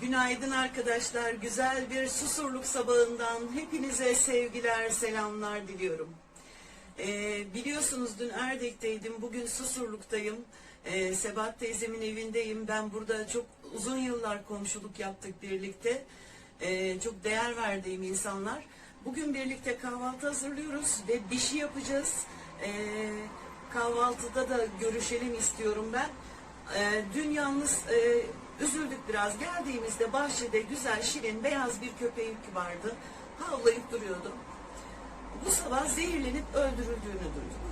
Günaydın arkadaşlar. Güzel bir susurluk sabahından hepinize sevgiler, selamlar diliyorum. Ee, biliyorsunuz dün Erdek'teydim, bugün Susurluk'tayım. Ee, Sebat teyzemin evindeyim. Ben burada çok uzun yıllar komşuluk yaptık birlikte. Ee, çok değer verdiğim insanlar. Bugün birlikte kahvaltı hazırlıyoruz ve bir şey yapacağız. Ee, kahvaltıda da görüşelim istiyorum ben. Ee, dün yalnız e, üzüldük biraz. Geldiğimizde bahçede güzel, şirin, beyaz bir köpek vardı. Havlayıp duruyordu. Bu sabah zehirlenip öldürüldüğünü duyduk.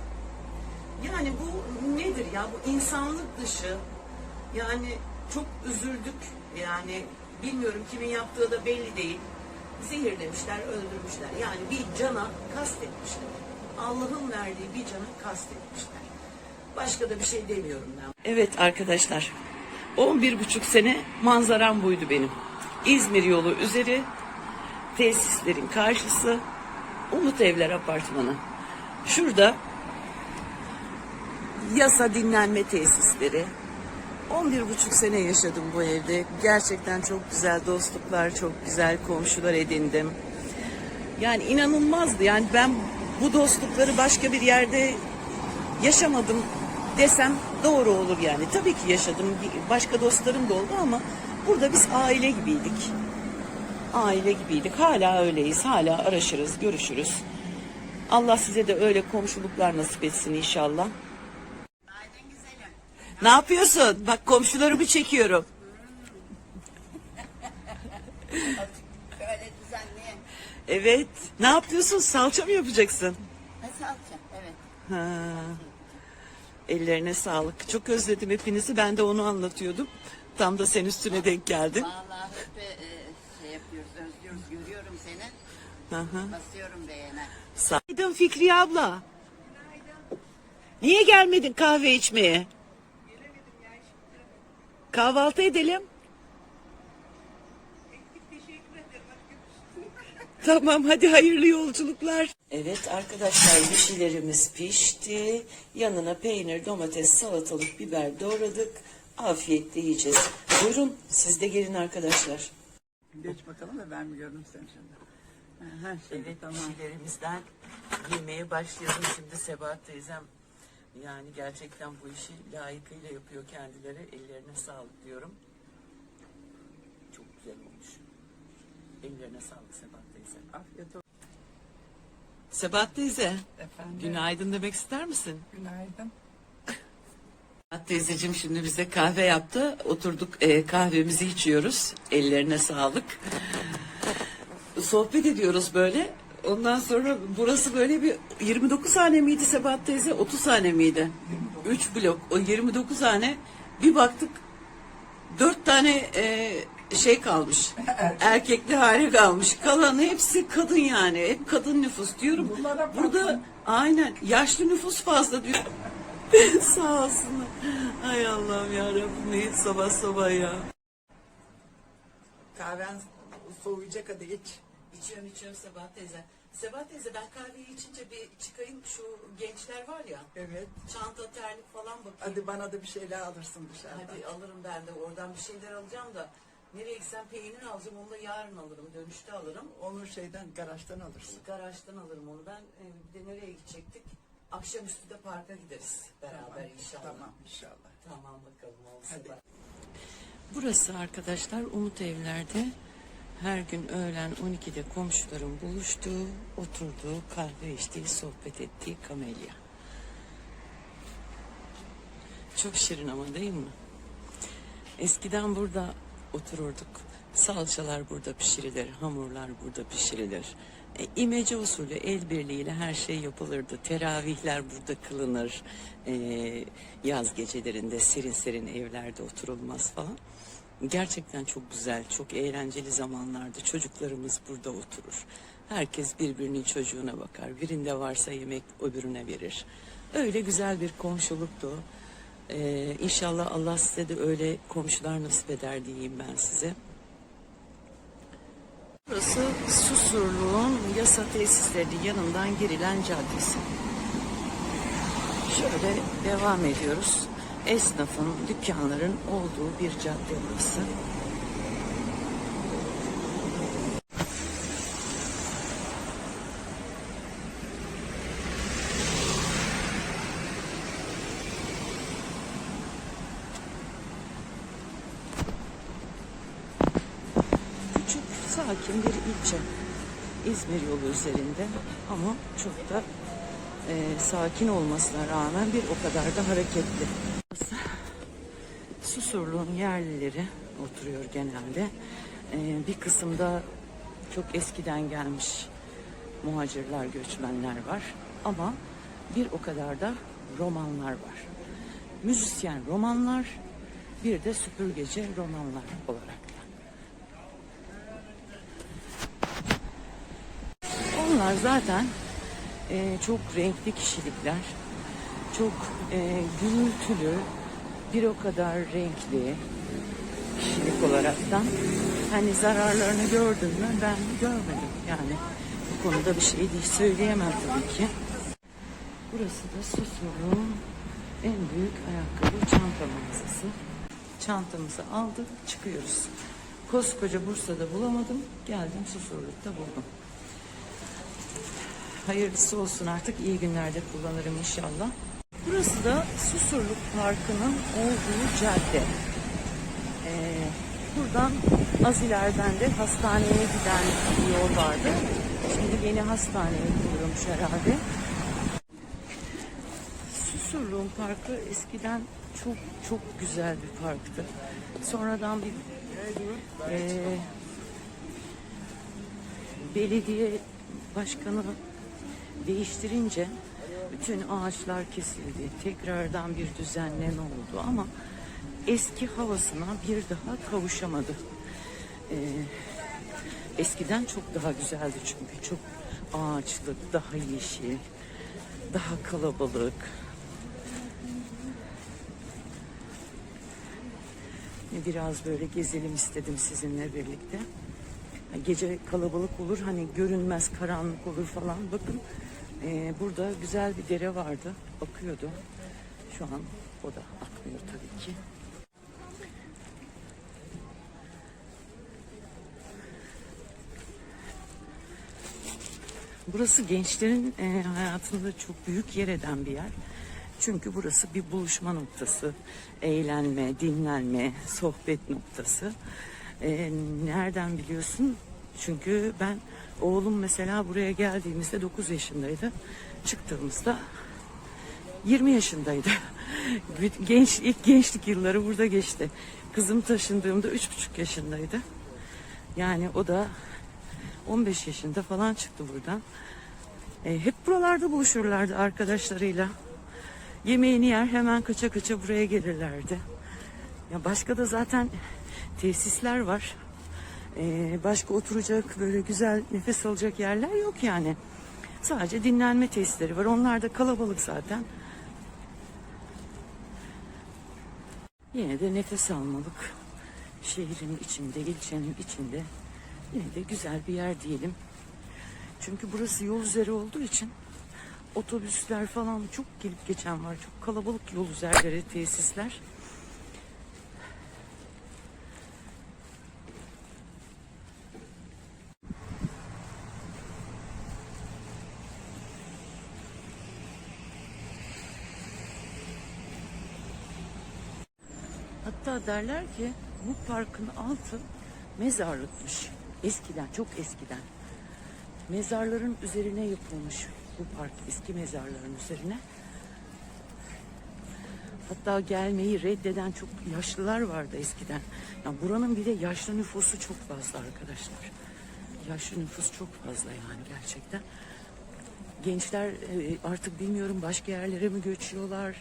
Yani bu nedir ya? Bu insanlık dışı. Yani çok üzüldük. Yani bilmiyorum kimin yaptığı da belli değil. Zehirlemişler, öldürmüşler. Yani bir cana kastetmişler. Allah'ın verdiği bir cana kastetmişler. Başka da bir şey demiyorum ben. Evet arkadaşlar. 11 buçuk sene manzaram buydu benim. İzmir yolu üzeri tesislerin karşısı Umut Evler Apartmanı. Şurada yasa dinlenme tesisleri. 11 buçuk sene yaşadım bu evde. Gerçekten çok güzel dostluklar, çok güzel komşular edindim. Yani inanılmazdı. Yani ben bu dostlukları başka bir yerde yaşamadım desem doğru olur yani. Tabii ki yaşadım. Başka dostlarım da oldu ama burada biz aile gibiydik. Aile gibiydik. Hala öyleyiz. Hala araşırız, görüşürüz. Allah size de öyle komşuluklar nasip etsin inşallah. Ne yapıyorsun? Bak komşularımı çekiyorum. Böyle düzenli. Evet. Ne yapıyorsun? Salça mı yapacaksın? Ha salça. Evet. Ha. Ellerine sağlık. Çok özledim hepinizi. Ben de onu anlatıyordum. Tam da sen üstüne denk geldin. Vallahi hep e, şey yapıyoruz, özlüyoruz. Görüyorum seni. Hı hı. Basıyorum beğene. Saydın Fikriye abla. Niye gelmedin kahve içmeye? Kahvaltı edelim. Tamam hadi hayırlı yolculuklar. Evet arkadaşlar yeşillerimiz pişti. Yanına peynir, domates, salatalık, biber doğradık. Afiyetle yiyeceğiz. Buyurun siz de gelin arkadaşlar. Geç bakalım da ben mi gördüm seni şimdi? Şimdi Evet tamam. pişilerimizden yemeye başlayalım. Şimdi Sebahat teyzem yani gerçekten bu işi layıkıyla yapıyor kendileri. Ellerine sağlık diyorum. Çok güzel olmuş. Ellerine sağlık Sebahat teyze. Afiyet olsun Sebahat teyze, efendim. günaydın demek ister misin? Günaydın. Sebahat teyzeciğim şimdi bize kahve yaptı. Oturduk e, kahvemizi içiyoruz. Ellerine sağlık. Sohbet ediyoruz böyle. Ondan sonra burası böyle bir 29 hane miydi Sebahat teyze? 30 hane miydi? 3 blok. O 29 hane bir baktık 4 tane e, şey kalmış. Erkekli hane kalmış. Kalanı hepsi kadın yani. Hep kadın nüfus diyorum. Bunlara Burada aynen yaşlı nüfus fazla diyor. Sağ olsunlar. Ay Allah'ım ya Rabbim ne sabah sabah ya. Kahven soğuyacak hadi iç. İçiyorum içiyorum Sebahat teyze. Sebahat teyze ben kahveyi içince bir çıkayım şu gençler var ya. Evet. Çanta terlik falan bakayım. Hadi bana da bir şeyler alırsın dışarıdan. Hadi alırım ben de oradan bir şeyler alacağım da. Nereye gitsem peynir alacağım onu da yarın alırım. Dönüşte alırım. Onu şeyden garajdan alırsın. Garajdan alırım onu ben. E, bir de nereye gidecektik? Akşamüstü de parka gideriz beraber inşallah. Tamam inşallah. Tamam bakalım olsun. Hadi. Burası arkadaşlar Umut Evler'de her gün öğlen 12'de komşuların buluştuğu, oturduğu, kahve içtiği, sohbet ettiği kamelya. Çok şirin ama değil mi? Eskiden burada otururduk. Salçalar burada pişirilir, hamurlar burada pişirilir. E, imece usulü el birliğiyle her şey yapılırdı. Teravihler burada kılınır. E, yaz gecelerinde serin serin evlerde oturulmaz falan. Gerçekten çok güzel, çok eğlenceli zamanlardı. Çocuklarımız burada oturur. Herkes birbirinin çocuğuna bakar. Birinde varsa yemek öbürüne verir. Öyle güzel bir komşuluktu. Ee, inşallah Allah size de öyle komşular nasip eder diyeyim ben size. Burası Susurluğun yasa tesislerinin yanından girilen caddesi. Şöyle devam ediyoruz. Esnafın, dükkanların olduğu bir cadde burası. Küçük, sakin bir ilçe. İzmir yolu üzerinde ama çok da e, sakin olmasına rağmen bir o kadar da hareketli. Susurluğun yerlileri oturuyor genelde. E, bir kısımda çok eskiden gelmiş muhacirler, göçmenler var. Ama bir o kadar da romanlar var. Müzisyen romanlar, bir de süpürgeci romanlar olarak. da. Onlar zaten e, çok renkli kişilikler, çok e, gürültülü, bir o kadar renkli kişilik olaraktan. Hani zararlarını gördün mü? Ben görmedim yani. Bu konuda bir şey değil söyleyemem tabii ki. Burası da Susurluğun en büyük ayakkabı çanta mağazası. Çantamızı aldık, çıkıyoruz. Koskoca Bursa'da bulamadım, geldim Susurluk'ta buldum. Hayırlısı olsun artık iyi günlerde kullanırım inşallah. Burası da Susurluk Parkı'nın olduğu cadde. Ee, buradan az ileriden de hastaneye giden bir yol vardı. Şimdi yeni hastane kurulmuş herhalde. Susurluğun Parkı eskiden çok çok güzel bir parktı. Sonradan bir eee, belediye başkanı değiştirince bütün ağaçlar kesildi. Tekrardan bir düzenleme oldu ama eski havasına bir daha kavuşamadı. Eee, eskiden çok daha güzeldi çünkü çok ağaçlık, daha yeşil, daha kalabalık. Biraz böyle gezelim istedim sizinle birlikte. Gece kalabalık olur hani görünmez karanlık olur falan. Bakın e, burada güzel bir dere vardı. Akıyordu. Şu an o da akmıyor tabii ki. Burası gençlerin e, hayatında çok büyük yer eden bir yer. Çünkü burası bir buluşma noktası, eğlenme, dinlenme, sohbet noktası. E, nereden biliyorsun? Çünkü ben oğlum mesela buraya geldiğimizde 9 yaşındaydı. Çıktığımızda 20 yaşındaydı. Genç, ilk gençlik yılları burada geçti. Kızım taşındığımda 3,5 yaşındaydı. Yani o da 15 yaşında falan çıktı buradan. E, hep buralarda buluşurlardı arkadaşlarıyla. Yemeğini yer hemen kaça kaça buraya gelirlerdi. Ya başka da zaten tesisler var. E, başka oturacak böyle güzel nefes alacak yerler yok yani. Sadece dinlenme tesisleri var. Onlar da kalabalık zaten. Yine de nefes almalık. Şehrin içinde, ilçenin içinde yine de güzel bir yer diyelim. Çünkü burası yol üzeri olduğu için otobüsler falan çok gelip geçen var. Çok kalabalık yol üzerleri, tesisler. Hatta derler ki bu parkın altı mezarlıkmış. Eskiden, çok eskiden. Mezarların üzerine yapılmış bu park, eski mezarların üzerine. Hatta gelmeyi reddeden çok yaşlılar vardı eskiden. Yani buranın bir de yaşlı nüfusu çok fazla arkadaşlar. Yaşlı nüfus çok fazla yani gerçekten. Gençler e, artık bilmiyorum başka yerlere mi göçüyorlar,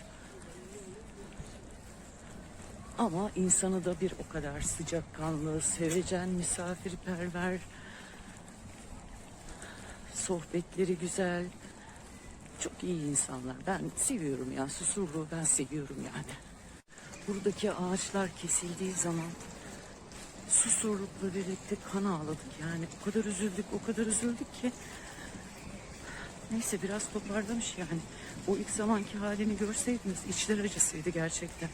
ama insanı da bir o kadar sıcakkanlı, sevecen, misafirperver, sohbetleri güzel, çok iyi insanlar. Ben seviyorum ya, Susurluğu ben seviyorum yani. Buradaki ağaçlar kesildiği zaman Susurluk'la birlikte kan ağladık yani. O kadar üzüldük, o kadar üzüldük ki. Neyse biraz toparlamış yani. O ilk zamanki halini görseydiniz içler acısıydı gerçekten.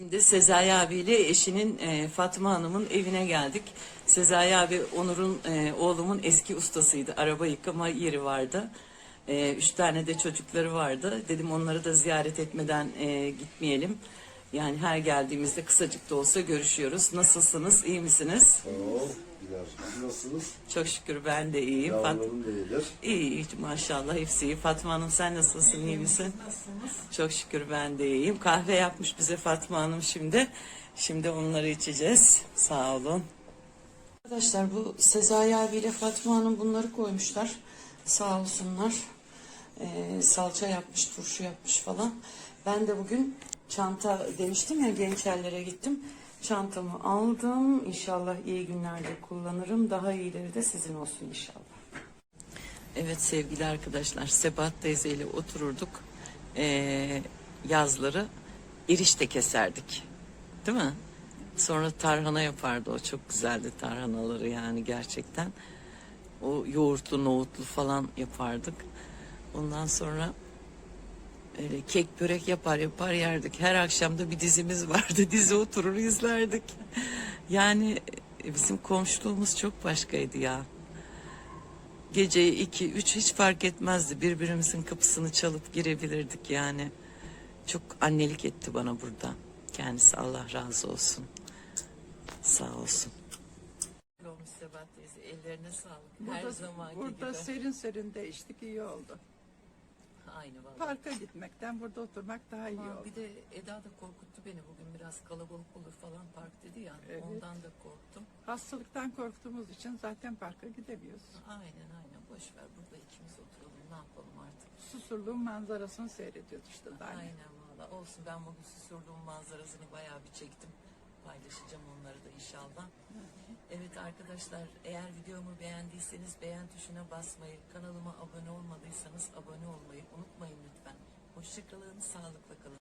Şimdi Sezai abiyle eşinin e, Fatma Hanım'ın evine geldik. Sezai abi Onur'un e, oğlumun eski ustasıydı. Araba yıkama yeri vardı. E, üç tane de çocukları vardı. Dedim onları da ziyaret etmeden e, gitmeyelim. Yani her geldiğimizde kısacık da olsa görüşüyoruz. Nasılsınız? İyi misiniz? Sağ ol. Nasılsınız? Çok şükür ben de iyiyim. Fat- Yavrularım da iyidir. İyi, iyi maşallah hepsi iyi. Fatma Hanım sen nasılsın? iyi misin? Çok şükür ben de iyiyim. Kahve yapmış bize Fatma Hanım şimdi. Şimdi onları içeceğiz. Sağ olun. Arkadaşlar bu Sezai abiyle Fatma Hanım bunları koymuşlar. Sağ olsunlar. Ee, salça yapmış, turşu yapmış falan. Ben de bugün çanta demiştim ya gençerlere gittim. Çantamı aldım. İnşallah iyi günlerde kullanırım. Daha iyileri de sizin olsun inşallah. Evet sevgili arkadaşlar Sebat teyzeyle otururduk. Ee, yazları erişte keserdik. Değil mi? Sonra tarhana yapardı o çok güzeldi tarhanaları yani gerçekten. O yoğurtlu nohutlu falan yapardık. Ondan sonra öyle kek börek yapar yapar yerdik. Her akşam da bir dizimiz vardı. Dizi oturur izlerdik. Yani e, bizim komşuluğumuz çok başkaydı ya. Gece iki, üç hiç fark etmezdi. Birbirimizin kapısını çalıp girebilirdik yani. Çok annelik etti bana burada. Kendisi Allah razı olsun. Sağ olsun. Olmuş Sebat teyze. Ellerine sağlık. Her Burada, zamanki burada gibi. serin serin değiştik iyi oldu. Aynı vallahi. Parka gitmekten burada oturmak daha iyi oldu. bir de Eda da korkuttu beni bugün biraz kalabalık olur falan park dedi ya. Evet. Ondan da korktum. Hastalıktan korktuğumuz için zaten parka gidemiyoruz. Aynen aynen boş ver burada ikimiz oturalım ne yapalım artık. Susurluğun manzarasını seyrediyoruz işte daha. ne. Aynen valla olsun ben bugün susurluğun manzarasını bayağı bir çektim. Paylaşacağım onları da inşallah. Evet arkadaşlar eğer videomu beğendiyseniz beğen tuşuna basmayı, kanalıma abone olmadıysanız abone olmayı unutmayın lütfen. Hoşçakalın, sağlıkla kalın.